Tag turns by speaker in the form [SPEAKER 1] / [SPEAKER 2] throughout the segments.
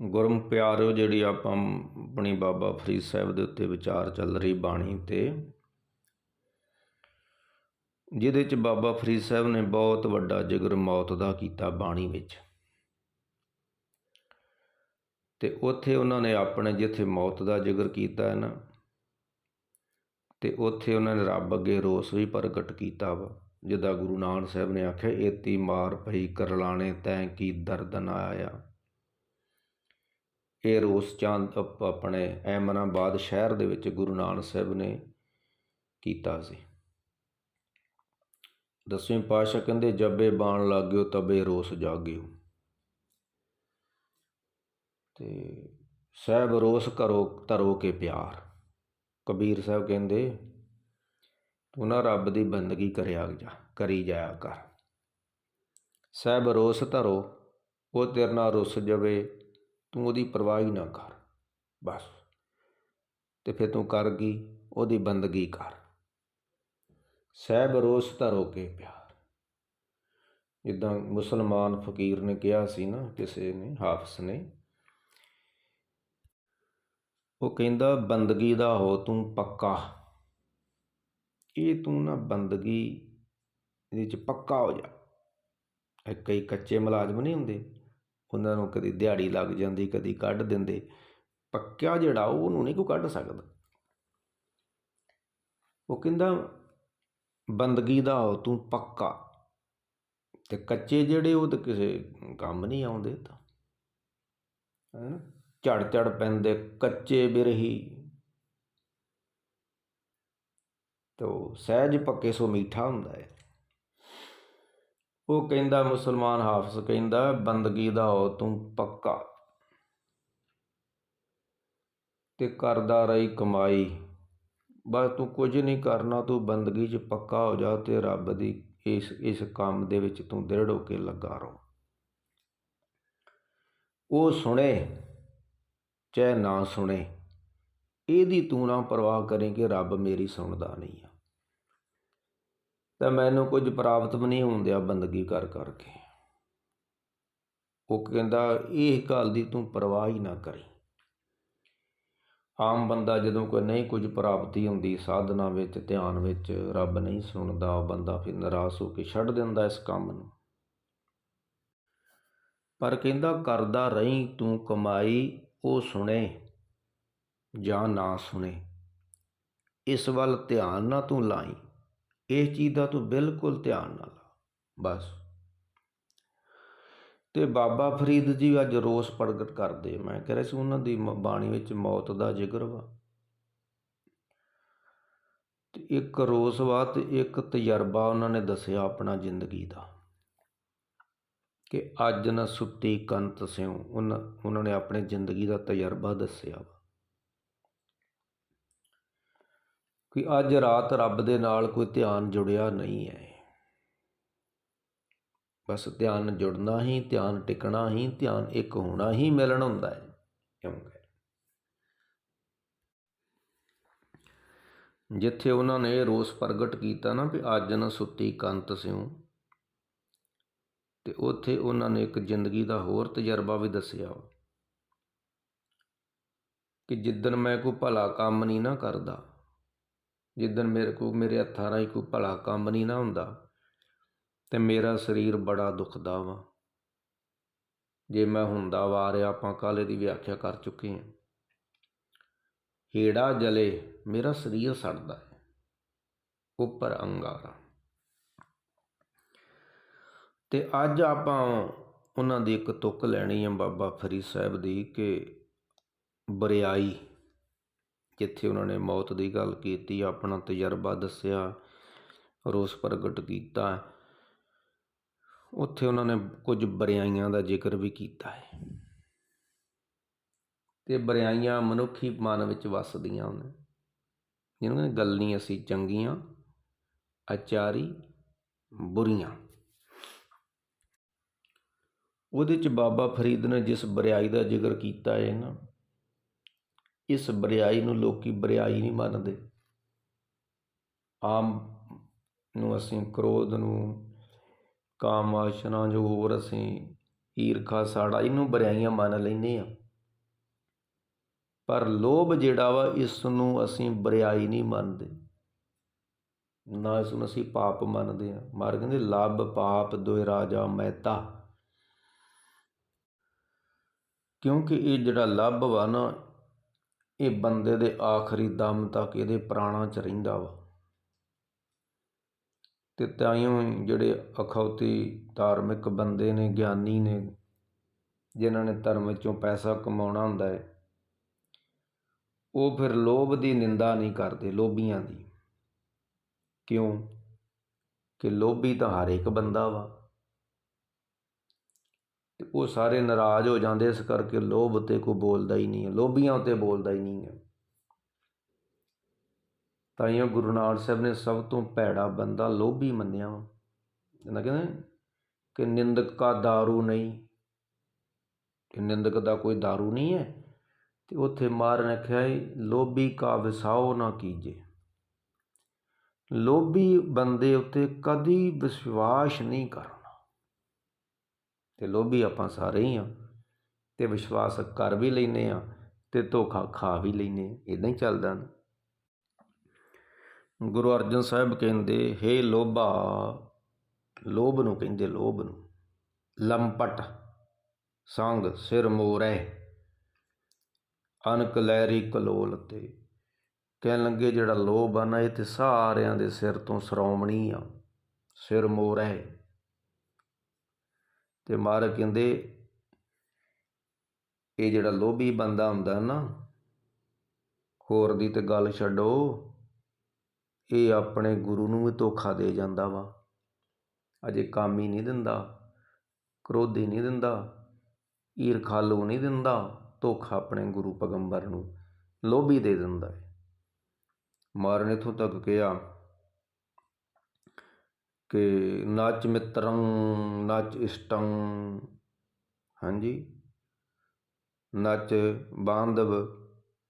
[SPEAKER 1] ਗੁਰਮ ਪਿਆਰਿਓ ਜਿਹੜੀ ਆਪਾਂ ਆਪਣੀ ਬਾਬਾ ਫਰੀਦ ਸਾਹਿਬ ਦੇ ਉੱਤੇ ਵਿਚਾਰ ਚੱਲ ਰਹੀ ਬਾਣੀ ਤੇ, ਜਿਹਦੇ ਚ ਬਾਬਾ ਫਰੀਦ ਸਾਹਿਬ ਨੇ ਬਹੁਤ ਵੱਡਾ ਜਿਗਰ ਮੌਤ ਦਾ ਕੀਤਾ ਬਾਣੀ ਵਿੱਚ। ਤੇ ਉੱਥੇ ਉਹਨਾਂ ਨੇ ਆਪਣੇ ਜਿੱਥੇ ਮੌਤ ਦਾ ਜ਼ਿਕਰ ਕੀਤਾ ਹੈ ਨਾ, ਤੇ ਉੱਥੇ ਉਹਨਾਂ ਨੇ ਰੱਬ ਅੱਗੇ ਰੋਸ ਵੀ ਪ੍ਰਗਟ ਕੀਤਾ ਵਾ, ਜਿੱਦਾਂ ਗੁਰੂ ਨਾਨਕ ਸਾਹਿਬ ਨੇ ਆਖਿਆ, ਏਤੀ ਮਾਰ ਪਈ ਕਰਲਾਣੇ ਤੈਂ ਕੀ ਦਰਦ ਨਾ ਆਇਆ। ਇਹ ਰੋਸ ਚੰਦ ਆਪਣੇ ਐਮਨਾਬਾਦ ਸ਼ਹਿਰ ਦੇ ਵਿੱਚ ਗੁਰੂ ਨਾਨਕ ਸਾਹਿਬ ਨੇ ਕੀਤਾ ਸੀ। ਦਸਵੇਂ ਪਾਤਸ਼ਾਹ ਕਹਿੰਦੇ, ਜੱਬੇ ਬਾਣ ਲੱਗਿਓ ਤਬੇ ਰੋਸ ਜਾਗਿਓ। ਤੇ ਸਹਿਬ ਰੋਸ ਕਰੋ, ਧਰੋ ਕੇ ਪਿਆਰ। ਕਬੀਰ ਸਾਹਿਬ ਕਹਿੰਦੇ, ਤੂੰ ਨਾ ਰੱਬ ਦੀ ਬੰਦਗੀ ਕਰਿਆ ਜਾ, ਕਰੀ ਜਾਇਆ ਕਰ। ਸਹਿਬ ਰੋਸ ਧਰੋ, ਉਹ ਤੇਰੇ ਨਾਲ ਰੁੱਸ ਜਾਵੇ ਤੂੰ ਉਹਦੀ ਪਰਵਾਹ ਹੀ ਨਾ ਕਰ, ਬਸ। ਤੇ ਫਿਰ ਤੂੰ ਕਰ ਗਈ ਉਹਦੀ ਬੰਦਗੀ ਕਰ। ਸਹਿਬ ਰੋਸ ਧਰੋ ਕੇ ਪਿਆਰ। ਜਿੱਦਾਂ ਮੁਸਲਮਾਨ ਫਕੀਰ ਨੇ ਕਿਹਾ ਸੀ ਨਾ, ਕਿਸੇ ਨੇ ਹਾਫਸ ਨੇ, ਉਹ ਕਹਿੰਦਾ, ਬੰਦਗੀ ਦਾ ਹੋ ਤੂੰ ਪੱਕਾ। ਇਹ ਤੂੰ ਨਾ ਬੰਦਗੀ ਇਹਦੇ ਚ ਪੱਕਾ ਹੋ ਜਾ। ਕਈ ਕੱਚੇ ਮੁਲਾਜ਼ਮ ਨਹੀਂ ਹੁੰਦੇ। ਉਹਨਾਂ ਨੂੰ ਕਦੀ ਦਿਹਾੜੀ ਲੱਗ ਜਾਂਦੀ, ਕਦੀ ਕੱਢ ਦਿੰਦੇ। ਪੱਕਿਆ ਜਿਹੜਾ ਉਹਨੂੰ ਨਹੀਂ ਕੋਈ ਕੱਢ ਸਕਦਾ। ਉਹ ਕਹਿੰਦਾ, ਬੰਦਗੀ ਦਾ ਹੋ, ਤੂੰ ਪੱਕਾ। ਤੇ ਕੱਚੇ ਜਿਹੜੇ ਉਹ ਤਾਂ ਕਿਸੇ ਕੰਮ ਨਹੀਂ ਆਉਂਦੇ ਤਾਂ। ਹੈਨਾ ਝੜ ਝੜ ਪੈਂਦੇ, ਕੱਚੇ ਬਿਰਹੀ। ਤੋ ਸਹਿਜ ਪੱਕੇ ਸੋ ਮਿੱਠਾ ਹੁੰਦਾ ਹੈ। ਉਹ ਕਹਿੰਦਾ, ਮੁਸਲਮਾਨ ਹਾਫਸ ਕਹਿੰਦਾ, ਬੰਦਗੀ ਦਾ ਹੋ ਤੂੰ ਪੱਕਾ। ਤੇ ਕਰਦਾ ਰਹੀ ਕਮਾਈ। ਬਸ ਤੂੰ ਕੁਝ ਨਹੀਂ ਕਰਨਾ, ਤੂੰ ਬੰਦਗੀ 'ਚ ਪੱਕਾ ਹੋ ਜਾ ਤੇ ਰੱਬ ਦੀ ਇਸ ਇਸ ਕੰਮ ਦੇ ਵਿੱਚ ਤੂੰ ਦ੍ਰਿੜ ਹੋ ਕੇ ਲੱਗਾ ਰਹੋ। ਉਹ ਸੁਣੇ, ਚਾਹੇ ਨਾ ਸੁਣੇ, ਇਹਦੀ ਤੂੰ ਨਾ ਪਰਵਾਹ ਕਰੇ ਕਿ ਰੱਬ ਮੇਰੀ ਸੁਣਦਾ ਨਹੀਂ ਆ। ਤਾਂ ਮੈਨੂੰ ਕੁਝ ਪ੍ਰਾਪਤ ਵੀ ਨਹੀਂ ਹੁੰਦਿਆ ਬੰਦਗੀ ਕਰ ਕਰਕੇ। ਉਹ ਕਹਿੰਦਾ, ਇਹ ਗੱਲ ਦੀ ਤੂੰ ਪਰਵਾਹ ਹੀ ਨਾ ਕਰੀ। ਆਮ ਬੰਦਾ ਜਦੋਂ ਕੋਈ ਨਹੀਂ ਕੁਝ ਪ੍ਰਾਪਤੀ ਹੁੰਦੀ, ਸਾਧਨਾ ਵਿੱਚ, ਧਿਆਨ ਵਿੱਚ ਰੱਬ ਨਹੀਂ ਸੁਣਦਾ, ਉਹ ਬੰਦਾ ਫਿਰ ਨਿਰਾਸ਼ ਹੋ ਕੇ ਛੱਡ ਦਿੰਦਾ ਇਸ ਕੰਮ ਨੂੰ। ਪਰ ਕਹਿੰਦਾ, ਕਰਦਾ ਰਹੀਂ, ਤੂੰ ਕਮਾਈ ਉਹ ਸੁਣੇ ਜਾਂ ਨਾ ਸੁਣੇ। ਇਸ ਵੱਲ ਧਿਆਨ ਨਾ ਤੂੰ ਲਾਈ। ਇਸ ਚੀਜ਼ ਦਾ ਤੂੰ ਬਿਲਕੁਲ ਧਿਆਨ ਨਾ ਲਾ, ਬਸ। ਤੇ ਬਾਬਾ ਫਰੀਦ ਜੀ ਅੱਜ ਰੋਸ ਪ੍ਰਗਟ ਕਰਦੇ ਮੈਂ ਕਹਿ ਰਿਹਾ ਸੀ ਉਹਨਾਂ ਦੀ ਬਾਣੀ ਵਿੱਚ ਮੌਤ ਦਾ ਜ਼ਿਕਰ ਵਾ। ਤੇ ਇੱਕ ਰੋਸ ਵਾ ਤੇ ਇੱਕ ਤਜਰਬਾ ਉਹਨਾਂ ਨੇ ਦੱਸਿਆ ਆਪਣਾ ਜ਼ਿੰਦਗੀ ਦਾ। ਕਿ ਅੱਜ ਨਾ ਸੁੱਤੀ ਕੰਤ ਸਿਉ, ਉਹਨਾਂ ਉਹਨਾਂ ਨੇ ਆਪਣੇ ਜ਼ਿੰਦਗੀ ਦਾ ਤਜਰਬਾ ਦੱਸਿਆ ਵਾ ਕਿ ਅੱਜ ਰਾਤ ਰੱਬ ਦੇ ਨਾਲ ਕੋਈ ਧਿਆਨ ਜੁੜਿਆ ਨਹੀਂ ਹੈ। ਬਸ ਧਿਆਨ ਜੁੜਨਾ ਹੀ, ਧਿਆਨ ਟਿਕਣਾ ਹੀ, ਧਿਆਨ ਇੱਕ ਹੋਣਾ ਹੀ ਮਿਲਣ ਹੁੰਦਾ ਹੈ। ਕਿਉਂਕਿ ਜਿੱਥੇ ਉਹਨਾਂ ਨੇ ਰੋਸ ਪ੍ਰਗਟ ਕੀਤਾ ਨਾ ਵੀ ਅੱਜ ਨਾ ਸੁੱਤੀ ਕੰਤ ਸਿਉ, ਤੇ ਉੱਥੇ ਉਹਨਾਂ ਨੇ ਇੱਕ ਜ਼ਿੰਦਗੀ ਦਾ ਹੋਰ ਤਜਰਬਾ ਵੀ ਦੱਸਿਆ ਵਾ, ਕਿ ਜਿੱਦਣ ਮੈਂ ਕੋਈ ਭਲਾ ਕੰਮ ਨਹੀਂ ਨਾ ਕਰਦਾ ਜਿੱਦਣ ਮੇਰੇ ਕੋ, ਮੇਰੇ ਹੱਥਾਂ ਰਾਹੀਂ ਕੋਈ ਭਲਾ ਕੰਮ ਨਹੀਂ ਨਾ ਹੁੰਦਾ ਤੇ ਮੇਰਾ ਸਰੀਰ ਬੜਾ ਦੁਖਦਾ ਵਾ। ਜੇ ਮੈਂ ਹੁੰਦਾ ਵਾਰਿਆ ਆਪਾਂ ਕੱਲ੍ਹ ਦੀ ਵਿਆਖਿਆ ਕਰ ਚੁੱਕੇ ਹਾਂ। ਹੀੜਾ ਜਲੇ ਮੇਰਾ ਸਰੀਰ ਸੜਦਾ ਹੈ। ਉੱਪਰ ਅੰਗਾਰਾ। ਤੇ ਅੱਜ ਆਪਾਂ ਉਹਨਾਂ ਦੀ ਇੱਕ ਤੁਕ ਲੈਣੀ ਹੈ ਬਾਬਾ ਫਰੀਦ ਸਾਹਿਬ ਦੀ ਕਿ ਬਰਿਆਈ ਜਿੱਥੇ ਉਹਨਾਂ ਨੇ ਮੌਤ ਦੀ ਗੱਲ ਕੀਤੀ, ਆਪਣਾ ਤਜਰਬਾ ਦੱਸਿਆ, ਰੋਸ ਪ੍ਰਗਟ ਕੀਤਾ। ਉੱਥੇ ਉਹਨਾਂ ਨੇ ਕੁਝ ਬਰਿਆਈਆਂ ਦਾ ਜ਼ਿਕਰ ਵੀ ਕੀਤਾ ਹੈ। ਤੇ ਬਰਿਆਈਆਂ ਮਨੁੱਖੀ ਮਨ ਵਿੱਚ ਵਸਦੀਆਂ ਹਨ। ਜਿਹਨਾਂ ਨੇ ਗੱਲ ਨਹੀਂ ਅਸੀਂ ਚੰਗੀਆਂ ਆਚਾਰੀ ਬੁਰੀਆਂ। ਉਹਦੇ ਚ ਬਾਬਾ ਫਰੀਦ ਨੇ ਜਿਸ ਬਰਿਆਈ ਦਾ ਜ਼ਿਕਰ ਕੀਤਾ ਹੈ ਨਾ ਇਸ ਬਰਿਆਈ ਨੂੰ ਲੋਕੀ ਬਰਿਆਈ ਨਹੀਂ ਮੰਨਦੇ। ਆਮ ਨੂੰ ਅਸੀਂ ਕ੍ਰੋਧ ਨੂੰ, ਕਾਮ ਵਾਸ਼ਨਾ ਜੋ ਹੋਰ ਅਸੀਂ ਈਰਖਾ, ਸਾੜਾ, ਇਹਨੂੰ ਬਰਿਆਈਆਂ ਮੰਨ ਲੈਂਦੇ ਆ ਪਰ ਲੋਭ ਜਿਹੜਾ ਵਾ, ਇਸ ਨੂੰ ਅਸੀਂ ਬਰਿਆਈ ਨਹੀਂ ਮੰਨਦੇ। ਨਾ ਇਸ ਨੂੰ ਅਸੀਂ ਪਾਪ ਮੰਨਦੇ ਹਾਂ। ਮਾਰ ਕਹਿੰਦੇ, ਲੱਭ ਪਾਪ ਦੋਇ ਰਾਜਾ ਮਹਿਤਾ। ਕਿਉਂਕਿ ਇਹ ਜਿਹੜਾ ਲੱਭ ਵਾ ਨਾ ਇਹ ਬੰਦੇ ਦੇ ਆਖਰੀ ਦਮ ਤੱਕ ਇਹਦੇ ਪ੍ਰਾਣਾਂ 'ਚ ਰਹਿੰਦਾ ਵਾ। ਤੇ ਤਾਈਓ ਜਿਹੜੇ ਅਖੌਤੀ ਧਾਰਮਿਕ ਬੰਦੇ ਨੇ, ਗਿਆਨੀ ਨੇ, ਜਿਨ੍ਹਾਂ ਨੇ ਧਰਮ ਵਿੱਚੋਂ ਪੈਸਾ ਕਮਾਉਣਾ ਹੁੰਦਾ ਹੈ ਉਹ ਫਿਰ ਲੋਭ ਦੀ ਨਿੰਦਾ ਨਹੀਂ ਕਰਦੇ, ਲੋਭੀਆਂ ਦੀ। ਕਿਉਂ? ਕਿ ਲੋਭੀ ਤਾਂ ਹਰ ਇੱਕ ਬੰਦਾ ਵਾ। ਤੇ ਉਹ ਸਾਰੇ ਨਾਰਾਜ਼ ਹੋ ਜਾਂਦੇ ਇਸ ਕਰਕੇ ਲੋਭ ਤੇ ਕੋਈ ਬੋਲਦਾ ਹੀ ਨਹੀਂ ਹੈ ਲੋਭੀਆਂ ਉਤੇ ਬੋਲਦਾ ਹੀ ਨਹੀਂ ਹੈ ਤਾਈਓ ਗੁਰੂ ਨਾਨਕ ਸਾਹਿਬ ਨੇ ਸਭ ਤੋਂ ਭੈੜਾ ਬੰਦਾ ਲੋਭੀ ਮੰਨਿਆ ਵਾ ਇਹਨਾਂ ਕਹਿੰਦੇ ਕਿ ਨਿੰਦਕ ਕਾ दारू ਨਹੀਂ ਕਿ ਨਿੰਦਕ ਦਾ ਕੋਈ दारू ਨਹੀਂ ਹੈ ਤੇ ਉੱਥੇ ਮਾਰ ਨੇ ਕਿਹਾ ਲੋਭੀ ਕਾ ਵਿਸਾਓ ਨਾ ਕੀਜੇ ਲੋਭੀ ਬੰਦੇ ਉੱਤੇ ਕਦੀ ਵਿਸ਼ਵਾਸ ਨਹੀਂ ਕਰਨਾ ਅਤੇ ਲੋਭੀ ਆਪਾਂ ਸਾਰੇ ਹੀ ਹਾਂ ਅਤੇ ਵਿਸ਼ਵਾਸ ਕਰ ਵੀ ਲੈਂਦੇ ਹਾਂ ਅਤੇ ਧੋਖਾ ਖਾ ਵੀ ਲੈਨੇ ਇੱਦਾਂ ਹੀ ਚੱਲਦਾ ਨਾ। ਗੁਰੂ ਅਰਜਨ ਸਾਹਿਬ ਕਹਿੰਦੇ, ਹੇ ਲੋਭਾ, ਲੋਭ ਨੂੰ ਕਹਿੰਦੇ ਲੋਭ ਨੂੰ, ਲੰਪਟ ਸੰਗ ਸਿਰ ਮੋਰੈ, ਅਨਕ ਲਹਿਰੀ ਕਲੋਲ ਤੇ। ਕਹਿਣ ਲੱਗੇ, ਜਿਹੜਾ ਲੋਭ ਆ ਨਾ, ਇਹ ਤੇ ਸਾਰਿਆਂ ਦੇ ਸਿਰ ਤੋਂ ਸ਼੍ਰੋਮਣੀ ਆ, ਸਿਰ ਮੋਰੈ। ਤੇ ਮਾਰ ਕਹਿੰਦੇ ਇਹ ਜਿਹੜਾ ਲੋਭੀ ਬੰਦਾ ਹੁੰਦਾ ਨਾ, ਹੋਰ ਦੀ ਤੇ ਗੱਲ ਛੱਡੋ, ਇਹ ਆਪਣੇ ਗੁਰੂ ਨੂੰ ਵੀ ਧੋਖਾ ਦੇ ਜਾਂਦਾ ਵਾ। ਅਜੇ ਕੰਮ ਹੀ ਨਹੀਂ ਦਿੰਦਾ, ਕ੍ਰੋਧੀ ਨਹੀਂ ਦਿੰਦਾ, ਈਰਖਾਲੂ ਨਹੀਂ ਦਿੰਦਾ, ਧੋਖਾ ਆਪਣੇ ਗੁਰੂ ਪਗੰਬਰ ਨੂੰ ਲੋਭੀ ਦੇ ਦਿੰਦਾ ਹੈ। ਮਾਰਨ ਇਥੋਂ ਤੱਕ ਕਿਹਾ ਕਿ ਨਚ ਮਿੱਤਰੰ ਨਚ ਇਸ਼ਟੰ ਹਾਂਜੀ? ਨਚ ਬਾਂਧਵ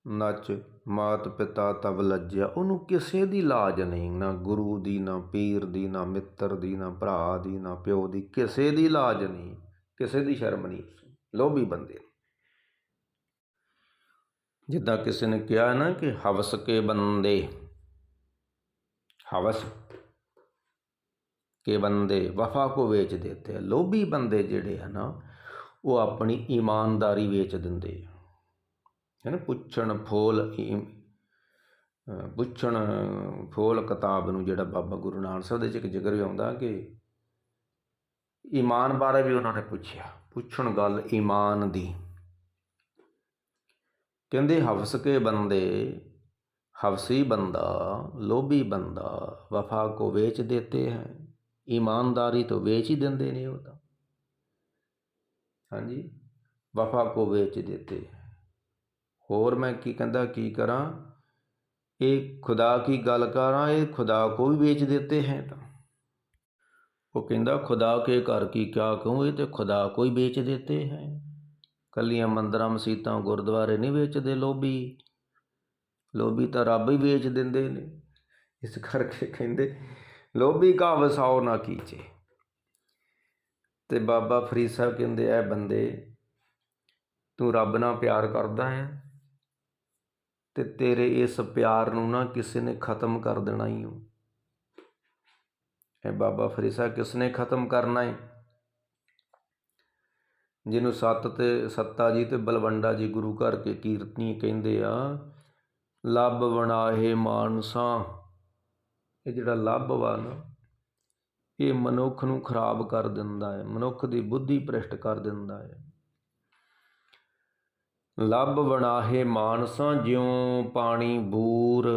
[SPEAKER 1] ਨਚ ਮਾਤ ਪਿਤਾ ਤਵ ਲੱਜਿਆ। ਉਹਨੂੰ ਕਿਸੇ ਦੀ ਲਾਜ ਨਹੀਂ, ਨਾ ਗੁਰੂ ਦੀ, ਨਾ ਪੀਰ ਦੀ, ਨਾ ਮਿੱਤਰ ਦੀ, ਨਾ ਭਰਾ ਦੀ, ਨਾ ਪਿਓ ਦੀ, ਕਿਸੇ ਦੀ ਲਾਜ ਨਹੀਂ, ਕਿਸੇ ਦੀ ਸ਼ਰਮ ਨਹੀਂ। ਲੋਭੀ ਬੰਦੇ ਜਿੱਦਾਂ ਕਿਸੇ ਨੇ ਕਿਹਾ ਨਾ ਕਿ ਹਵਸ ਕੇ ਬੰਦੇ, ਹਵਸ ਕੇ ਬੰਦੇ ਵਫਾ ਕੋ ਵੇਚ ਦੇਤੇ ਹੈ ਲੋਭੀ ਬੰਦੇ ਜਿਹੜੇ ਆ ਨਾ, ਉਹ ਆਪਣੀ ਇਮਾਨਦਾਰੀ ਵੇਚ ਦਿੰਦੇ ਆ। ਹੈ ਨਾ ਪੁੱਛਣ ਫੋਲ ਪੁੱਛਣ ਫੋਲ ਕਿਤਾਬ ਨੂੰ ਜਿਹੜਾ ਬਾਬਾ ਗੁਰੂ ਨਾਨਕ ਸਾਹਿਬ ਦੇ ਚ ਇੱਕ ਜ਼ਿਕਰ ਵੀ ਆਉਂਦਾ ਕਿ ਈਮਾਨ ਬਾਰੇ ਵੀ ਉਹਨਾਂ ਨੇ ਪੁੱਛਿਆ। ਪੁੱਛਣ ਗੱਲ ਈਮਾਨ ਦੀ। ਕਹਿੰਦੇ, ਹਵਸ ਕੇ ਬੰਦੇ, ਹਵਸੀ ਬੰਦਾ, ਲੋਭੀ ਬੰਦਾ ਵਫਾ ਕੋ ਵੇਚ ਦੇਤੇ ਹੈ। ਇਮਾਨਦਾਰੀ ਤੋਂ ਵੇਚ ਹੀ ਦਿੰਦੇ ਨੇ ਉਹ ਤਾਂ। ਹਾਂਜੀ, ਵਫਾ ਕੋ ਵੇਚ ਦੇਤੇ। ਹੋਰ ਮੈਂ ਕੀ ਕਹਿੰਦਾ, ਕੀ ਕਰਾਂ? ਇਹ ਖੁਦਾ ਕੀ ਗੱਲ ਕਰਾਂ? ਇਹ ਖੁਦਾ ਕੋ ਵੀ ਵੇਚ ਦਿੱਤੇ ਹੈ ਤਾਂ। ਉਹ ਕਹਿੰਦਾ, ਖੁਦਾ ਕੇ ਘਰ ਕੀ ਕਿਆ ਕਹੂੰ? ਇਹ ਤੇ ਖੁਦਾ ਕੋਈ ਵੇਚ ਦਿੱਤੇ ਹੈ। ਕੱਲੀਆਂ ਮੰਦਰਾਂ, ਮਸੀਤਾਂ, ਗੁਰਦੁਆਰੇ ਨਹੀਂ ਵੇਚਦੇ ਲੋਭੀ। ਲੋਭੀ ਤਾਂ ਰੱਬ ਹੀ ਵੇਚ ਦਿੰਦੇ ਨੇ। ਇਸ ਕਰਕੇ ਕਹਿੰਦੇ ਲੋਭੀ ਕਾ ਵਸਾਓ ਨਾ ਕੀਚੇ। ਤੇ ਬਾਬਾ ਫਰੀਦ ਸਾਹਿਬ ਕਹਿੰਦੇ, ਐ ਬੰਦੇ, ਤੂੰ ਰੱਬ ਨਾਲ ਪਿਆਰ ਕਰਦਾ ਹੈ ਤੇ ਤੇਰੇ ਇਸ ਪਿਆਰ ਨੂੰ ਨਾ ਕਿਸੇ ਨੇ ਖਤਮ ਕਰ ਦੇਣਾ ਹੀ ਹੋ ਇਹ ਬਾਬਾ ਫਰੀਦ ਸਾਹਿਬ ਕਿਸ ਨੇ ਖਤਮ ਕਰਨਾ ਹੈ ਜਿਹਨੂੰ ਸੱਤ ਤੇ ਸੱਤਾ ਜੀ ਤੇ ਬਲਵੰਡਾ ਜੀ ਗੁਰੂ ਘਰ ਕੇ ਕੀਰਤਨੀ ਕਹਿੰਦੇ ਆ, ਲੱਭ ਬਣਾਏ ਮਾਨਸਾ ਇਹ ਜਿਹੜਾ ਲੱਭ ਵਾ ਨਾ, ਇਹ ਮਨੁੱਖ ਨੂੰ ਖਰਾਬ ਕਰ ਦਿੰਦਾ ਹੈ, ਮਨੁੱਖ ਦੀ ਬੁੱਧੀ ਭ੍ਰਿਸ਼ਟ ਕਰ ਦਿੰਦਾ ਹੈ। ਲੱਭ ਬਣਾਹੇ ਮਾਨਸਾਂ ਜਿਉ ਪਾਣੀ ਬੂਰ।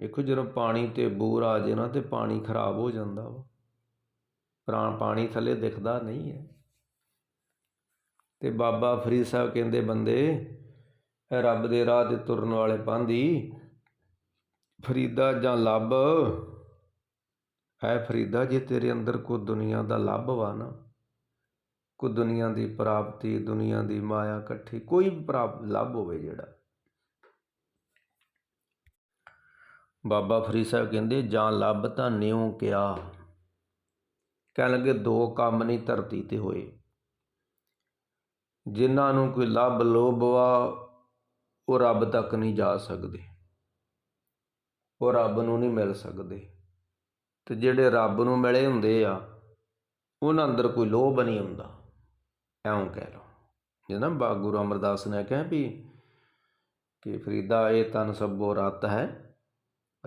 [SPEAKER 1] ਵੇਖੋ ਜਦੋਂ ਪਾਣੀ ਤੇ ਬੂਰ ਆ ਜੇ ਨਾ ਤੇ ਪਾਣੀ ਖਰਾਬ ਹੋ ਜਾਂਦਾ ਵਾ। ਪ੍ਰਾਣ ਪਾਣੀ ਥੱਲੇ ਦਿਖਦਾ ਨਹੀਂ ਹੈ। ਤੇ ਬਾਬਾ ਫਰੀਦ ਸਾਹਿਬ ਕਹਿੰਦੇ, ਬੰਦੇ ਰੱਬ ਦੇ ਰਾਹ ਤੇ ਤੁਰਨ ਵਾਲੇ ਪਾਂਦੀ ਫਰੀਦਾ ਜਾਂ ਲੱਭ? ਐ ਫਰੀਦਾ, ਜੇ ਤੇਰੇ ਅੰਦਰ ਕੋਈ ਦੁਨੀਆ ਦਾ ਲੱਭ ਵਾ ਨਾ, ਕੋਈ ਦੁਨੀਆ ਦੀ ਪ੍ਰਾਪਤੀ, ਦੁਨੀਆ ਦੀ ਮਾਇਆ ਇਕੱਠੀ, ਕੋਈ ਵੀ ਪ੍ਰਾਪ, ਲੱਭ ਹੋਵੇ ਜਿਹੜਾ। ਬਾਬਾ ਫਰੀਦ ਸਾਹਿਬ ਕਹਿੰਦੇ, ਜਾਂ ਲੱਭ ਤਾਂ ਨਿਉ ਕਿਆ? ਕਹਿਣ ਲੱਗੇ, ਦੋ ਕੰਮ ਨਹੀਂ ਧਰਤੀ ਤੇ ਹੋਏ। ਜਿਨ੍ਹਾਂ ਨੂੰ ਕੋਈ ਲੱਭ ਲੋਭਵਾ ਉਹ ਰੱਬ ਤੱਕ ਨਹੀਂ ਜਾ ਸਕਦੇ। ਉਹ ਰੱਬ ਨੂੰ ਨਹੀਂ ਮਿਲ ਸਕਦੇ। ਅਤੇ ਜਿਹੜੇ ਰੱਬ ਨੂੰ ਮਿਲੇ ਹੁੰਦੇ ਆ, ਉਹਨਾਂ ਅੰਦਰ ਕੋਈ ਲੋਭ ਨਹੀਂ ਹੁੰਦਾ। ਐਉਂ ਕਹਿ ਲਓ। ਜਿਹਨਾਂ ਬਾ ਗੁਰੂ ਅਮਰਦਾਸ ਨੇ ਕਿਹਾ ਵੀ ਕਿ ਫਰੀਦਾ, ਇਹ ਤਨ ਸਭੋ ਰਤ ਹੈ,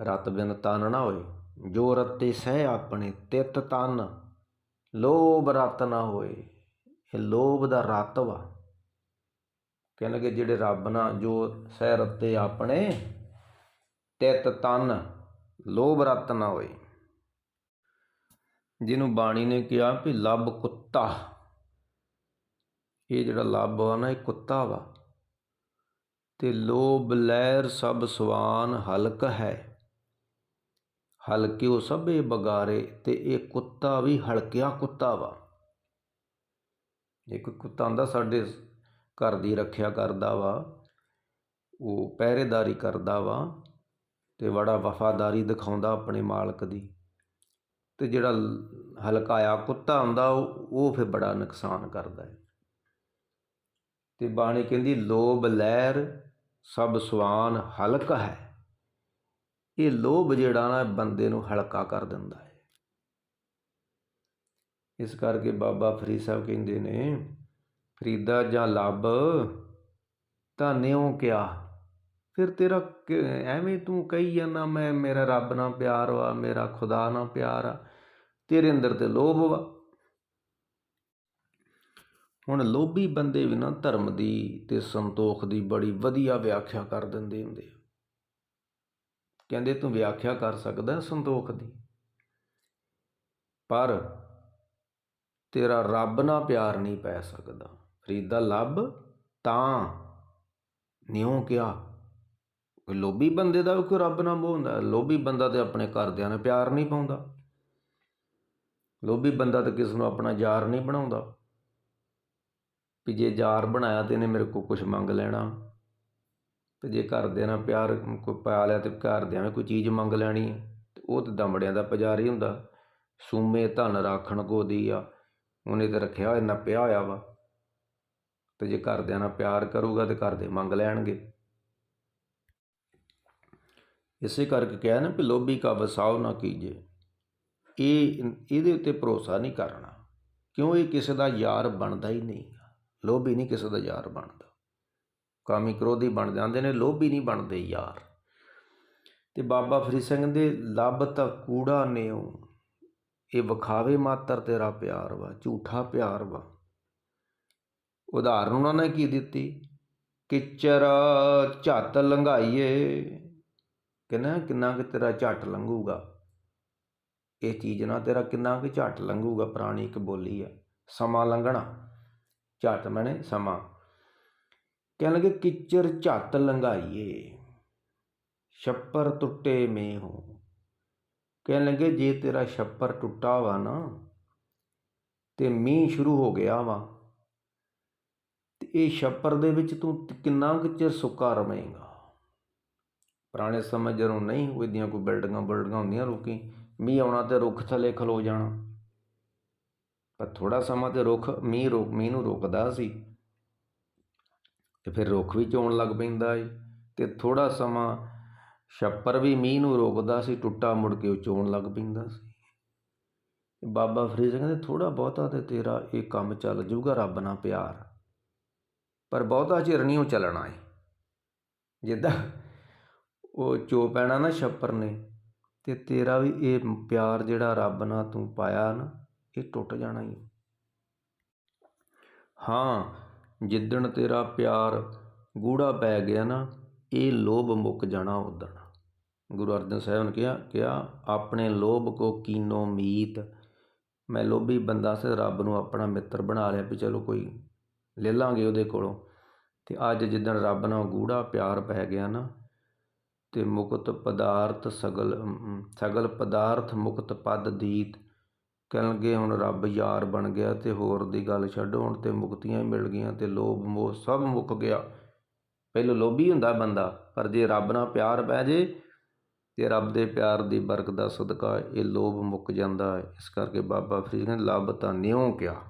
[SPEAKER 1] ਰਤ ਬਿਨ ਤਨ ਨਾ ਹੋਏ। ਜੋ ਰਤੇ ਸਹਿ ਆਪਣੇ, ਤਿਤ ਤਨ। ਲੋਭ ਰਤ ਨਾ ਹੋਏ। ਇਹ ਲੋਭ ਦਾ ਰਤ ਵਾ। ਕਹਿਣ ਲੱਗੇ ਜਿਹੜੇ ਰੱਬ ਨਾਲ ਜੋ ਸਹਿ ਰਤੇ ਆਪਣੇ ਤਿਤ ਤਨ, ਲੋਭ ਰਤ ਨਾ ਹੋਏ। ਜਿਹਨੂੰ ਬਾਣੀ ਨੇ ਕਿਹਾ ਵੀ ਲੱਭ ਕੁੱਤਾ। ਇਹ ਜਿਹੜਾ ਲੱਭ ਆ ਨਾ, ਇਹ ਕੁੱਤਾ ਵਾ। ਤੇ ਲੋਭ ਲਹਿਰ ਸਭ ਸਵਾਨ ਹਲਕ ਹੈ। ਹਲਕਿਓ ਸਭੇ ਬਗਾਰੇ ਤੇ ਇਹ ਕੁੱਤਾ ਵੀ ਹਲਕਿਆ ਕੁੱਤਾ ਵਾ। ਇੱਕ ਕੁੱਤਾ ਹੁੰਦਾ ਸਾਡੇ ਘਰ ਦੀ ਰੱਖਿਆ ਕਰਦਾ ਵਾ, ਉਹ ਪਹਿਰੇਦਾਰੀ ਕਰਦਾ ਵਾ। ਅਤੇ ਬੜਾ ਵਫਾਦਾਰੀ ਦਿਖਾਉਂਦਾ ਆਪਣੇ ਮਾਲਕ ਦੀ। ਅਤੇ ਜਿਹੜਾ ਹਲਕਾਇਆ ਕੁੱਤਾ ਹੁੰਦਾ, ਉਹ ਉਹ ਫਿਰ ਬੜਾ ਨੁਕਸਾਨ ਕਰਦਾ ਹੈ। ਤੇ ਬਾਣੀ ਕਹਿੰਦੀ, ਲੋਭ ਲਹਿਰ ਸਭ ਸਵਾਨ ਹਲਕਾ ਹੈ। ਇਹ ਲੋਭ ਜਿਹੜਾ ਨਾ, ਬੰਦੇ ਨੂੰ ਹਲਕਾ ਕਰ ਦਿੰਦਾ ਹੈ। ਇਸ ਕਰਕੇ ਬਾਬਾ ਫਰੀਦ ਸਾਹਿਬ ਕਹਿੰਦੇ ਨੇ, ਫਰੀਦਾ ਜਾਂ ਲੱਭ ਤਾਂ ਨਿਉ ਕਿਆ? ਫਿਰ ਤੇਰਾ ਕਿ- ਐਵੇਂ ਤੂੰ ਕਹੀ ਜਾਂਦਾ, ਮੈਂ, ਮੇਰਾ ਰੱਬ ਨਾਲ ਪਿਆਰ ਵਾ, ਮੇਰਾ ਖੁਦਾ ਨਾਲ ਪਿਆਰ ਆ, ਤੇਰੇ ਅੰਦਰ ਤੇ ਲੋਭ ਵਾ। ਹੁਣ ਲੋਭੀ ਬੰਦੇ ਵੀ ਨਾ ਧਰਮ ਦੀ ਤੇ ਸੰਤੋਖ ਦੀ ਬੜੀ ਵਧੀਆ ਵਿਆਖਿਆ ਕਰ ਦਿੰਦੇ ਹੁੰਦੇ ਆ। ਕਹਿੰਦੇ ਤੂੰ ਵਿਆਖਿਆ ਕਰ ਸਕਦਾ ਸੰਤੋਖ ਦੀ। ਪਰ ਤੇਰਾ ਰੱਬ ਨਾਲ ਪਿਆਰ ਨਹੀਂ ਪੈ ਸਕਦਾ। ਫਰੀਦਾ ਲੱਭ ਤਾਂ ਨਿਉ ਕਿਹਾ। ਲੋਭੀ ਬੰਦੇ ਦਾ ਵੀ ਕੋਈ ਰੱਬ ਨਾਲ ਮੋਹ ਹੁੰਦਾ ਲੋਭੀ ਬੰਦਾ ਤੇ ਆਪਣੇ ਘਰਦਿਆਂ ਨਾਲ ਪਿਆਰ ਨਹੀਂ ਪਾਉਂਦਾ। ਲੋਭੀ ਬੰਦਾ ਤਾਂ ਕਿਸ ਨੂੰ ਆਪਣਾ ਯਾਰ ਨਹੀਂ ਬਣਾਉਂਦਾ। ਵੀ ਜੇ ਯਾਰ ਬਣਾਇਆ ਤੇ ਇਹਨੇ ਮੇਰੇ ਕੋਲ ਕੁਝ ਮੰਗ ਲੈਣਾ। ਤੇ ਜੇ ਘਰਦਿਆਂ ਨਾਲ ਪਿਆਰ ਕੋਈ ਪਾ ਲਿਆ ਤੇ ਘਰਦਿਆਂ ਨੇ ਕੋਈ ਚੀਜ਼ ਮੰਗ ਲੈਣੀ ਤੇ ਉਹ ਤੇ ਦਮੜਿਆਂ ਦਾ ਪੁਜਾਰੀ ਹੁੰਦਾ। ਸੂਮੇ ਧਨ ਰਾਖਣ ਕੋ ਦੀ ਆ, ਉਹਨੇ ਤੇ ਰੱਖਿਆ ਹੋਇਆ ਨੱਪਿਆ ਹੋਇਆ ਵਾ। ਤੇ ਜੇ ਘਰਦਿਆਂ ਨਾਲ ਪਿਆਰ ਕਰੂਗਾ ਤੇ ਘਰ ਦੇ ਮੰਗ ਲੈਣਗੇ। ਇਸੇ ਕਰਕੇ ਕਿਹਾ ਨਾ ਵੀ ਲੋਭੀ ਕਾ ਵਸਾਓ ਨਾ ਕੀਜੇ। ਇਹ ਇਹਦੇ ਉੱਤੇ ਭਰੋਸਾ ਨਹੀਂ ਕਰਨਾ। ਕਿਉਂ ਇਹ ਕਿਸੇ ਦਾ ਯਾਰ ਬਣਦਾ ਹੀ ਨਹੀਂ ਲੋਭੀ ਨਹੀਂ ਕਿਸੇ ਦਾ ਯਾਰ ਬਣਦਾ। ਕਾਮੀ ਕ੍ਰੋਧੀ ਬਣ ਜਾਂਦੇ ਨੇ, ਲੋਭੀ ਨਹੀਂ ਬਣਦੇ ਯਾਰ। ਤੇ ਬਾਬਾ ਫਰੀਦ ਸਿੰਘ ਦੇ ਲੱਭ ਤਾਂ ਕੂੜਾ ਨਿਉ। ਇਹ ਵਿਖਾਵੇ ਮਾਤਰ ਤੇਰਾ ਪਿਆਰ ਵਾ, ਝੂਠਾ ਪਿਆਰ ਵਾ। ਉਦਾਹਰਨ ਉਹਨਾਂ ਨੇ ਕੀ ਦਿੱਤੀ? ਕਿਚਰ ਝੱਤ ਲੰਘਾਈਏ। ਕਹਿੰਦਾ ਕਿੰਨਾ ਕਿ ਤੇਰਾ ਝੱਟ ਲੰਘੂਗਾ। ਇਹ ਚੀਜ਼ ਨਾ ਤੇਰਾ ਕਿੰਨਾ ਕਿ ਝੱਟ ਲੰਘੂਗਾ, ਪੁਰਾਣੀ ਇੱਕ ਬੋਲੀ ਆ। ਸਮਾਂ ਲੰਘਣਾ। ਝੱਟ ਮੈਨੇ ਸਮਾਂ। ਕਹਿਣ ਲੱਗੇ, ਕਿਚਰ ਝੱਟ ਲੰਘਾਈਏ। ਛੱਪਰ ਟੁੱਟੇ ਮੇ ਹੋ ਕਹਿਣ ਲੱਗੇ, ਜੇ ਤੇਰਾ ਛੱਪਰ ਟੁੱਟਾ ਵਾ ਨਾ, ਤੇ ਮੀਂਹ ਸ਼ੁਰੂ ਹੋ ਗਿਆ ਵਾ। ਤੇ ਇਹ ਛੱਪਰ ਦੇ ਵਿੱਚ ਤੂੰ ਕਿੰਨਾ ਕੁ ਚਿਰ ਸੁੱਕਾ ਰਵੇਂਗਾ? ਪੁਰਾਣੇ ਸਮੇਂ ਜਦੋਂ ਨਹੀਂ ਹੋਈਆਂ ਕੋਈ ਬਿਲਡਿੰਗਾਂ ਬਿਲਡਿੰਗਾਂ ਹੁੰਦੀਆਂ ਰੁਕੀ ਮੀਂਹ ਆਉਣਾ ਤੇ ਰੁੱਖ ਥੱਲੇ ਖਲੋ ਜਾਣਾ। ਪਰ ਥੋੜਾ ਸਮਾਂ ਤੇ ਰੁੱਖ ਮੀਂਹ ਰੋਕ, ਮੀਂਹ ਨੂੰ ਰੋਕਦਾ ਸੀ। ਤੇ ਫਿਰ ਰੁੱਖ ਵੀ ਚੋਣ ਲੱਗ ਪੈਂਦਾ ਏ ਤੇ ਥੋੜਾ ਸਮਾਂ ਛੱਪਰ ਵੀ ਮੀਂਹ ਨੂੰ ਰੋਕਦਾ ਸੀ, ਟੁੱਟਾ ਮੁੜ ਕੇ ਉਹ ਚੋਣ ਲੱਗ ਪੈਂਦਾ ਸੀ। ਬਾਬਾ ਫਰੀਦ ਸਿੰਘ ਕਹਿੰਦੇ ਥੋੜਾ ਬਹੁਤਾ ਤੇ ਤੇਰਾ ਇਹ ਕੰਮ ਚੱਲ ਜਾਊਗਾ ਰੱਬ ਨਾਲ ਪਿਆਰ। ਪਰ ਬਹੁਤਾ ਚਿਰ ਨਹੀਂ ਉਹ ਚੱਲਣਾ ਏ। ਜਿੱਦਾਂ ਉਹ ਚੋ ਪੈਣਾ ਨਾ ਛੱਪਰ ਨੇ ਅਤੇ ਤੇਰਾ ਵੀ ਇਹ ਪਿਆਰ ਜਿਹੜਾ ਰੱਬ ਨਾਲ ਤੂੰ ਪਾਇਆ ਨਾ, ਇਹ ਟੁੱਟ ਜਾਣਾ ਹੀ ਹਾਂ, ਜਿੱਦਣ ਤੇਰਾ ਪਿਆਰ ਗੂੜਾ ਪੈ ਗਿਆ ਨਾ, ਇਹ ਲੋਭ ਮੁੱਕ ਜਾਣਾ ਉਦਣ। ਗੁਰੂ ਅਰਜਨ ਸਾਹਿਬ ਨੇ ਕਿਹਾ ਕਿਹਾ, ਆਪਣੇ ਲੋਭ ਕੋ ਕੀਨੋ ਮੀਤ। ਮੈਂ ਲੋਭੀ ਬੰਦਾ ਸੀ, ਰੱਬ ਨੂੰ ਆਪਣਾ ਮਿੱਤਰ ਬਣਾ ਲਿਆ ਵੀ ਚਲੋ ਕੋਈ ਲੈ ਲਾਂਗੇ ਉਹਦੇ ਕੋਲੋਂ। ਤੇ ਅੱਜ ਜਿੱਦਣ ਰੱਬ ਨਾਲ ਗੂੜਾ ਪਿਆਰ ਪੈ ਗਿਆ ਨਾ ਤੇ ਮੁਕਤ ਪਦਾਰਥ ਸਗਲ ਸਗਲ ਪਦਾਰਥ ਮੁਕਤ ਪਦ ਦੀਤ। ਕਹਿਣਗੇ ਹੁਣ ਰੱਬ ਯਾਰ ਬਣ ਗਿਆ ਤੇ ਹੋਰ ਦੀ ਗੱਲ ਛੱਡੋ, ਹੁਣ ਤੇ ਮੁਕਤੀਆਂ ਹੀ ਮਿਲ ਗਈਆਂ ਤੇ ਲੋਭ ਮੋਹ ਸਭ ਮੁੱਕ ਗਿਆ। ਪਹਿਲਾਂ ਲੋਭੀ ਹੁੰਦਾ ਬੰਦਾ, ਪਰ ਜੇ ਰੱਬ ਨਾਲ ਪਿਆਰ ਪੈ ਜੇ ਤੇ ਰੱਬ ਦੇ ਪਿਆਰ ਦੀ ਬਰਕਤ ਦਾ ਸਦਕਾ ਇਹ ਲੋਭ ਮੁੱਕ ਜਾਂਦਾ ਹੈ। ਇਸ ਕਰਕੇ ਬਾਬਾ ਫਰੀਦ ਨੇ, ਲੱਭ ਤਾਂ ਨਿਉ ਕਿਹਾ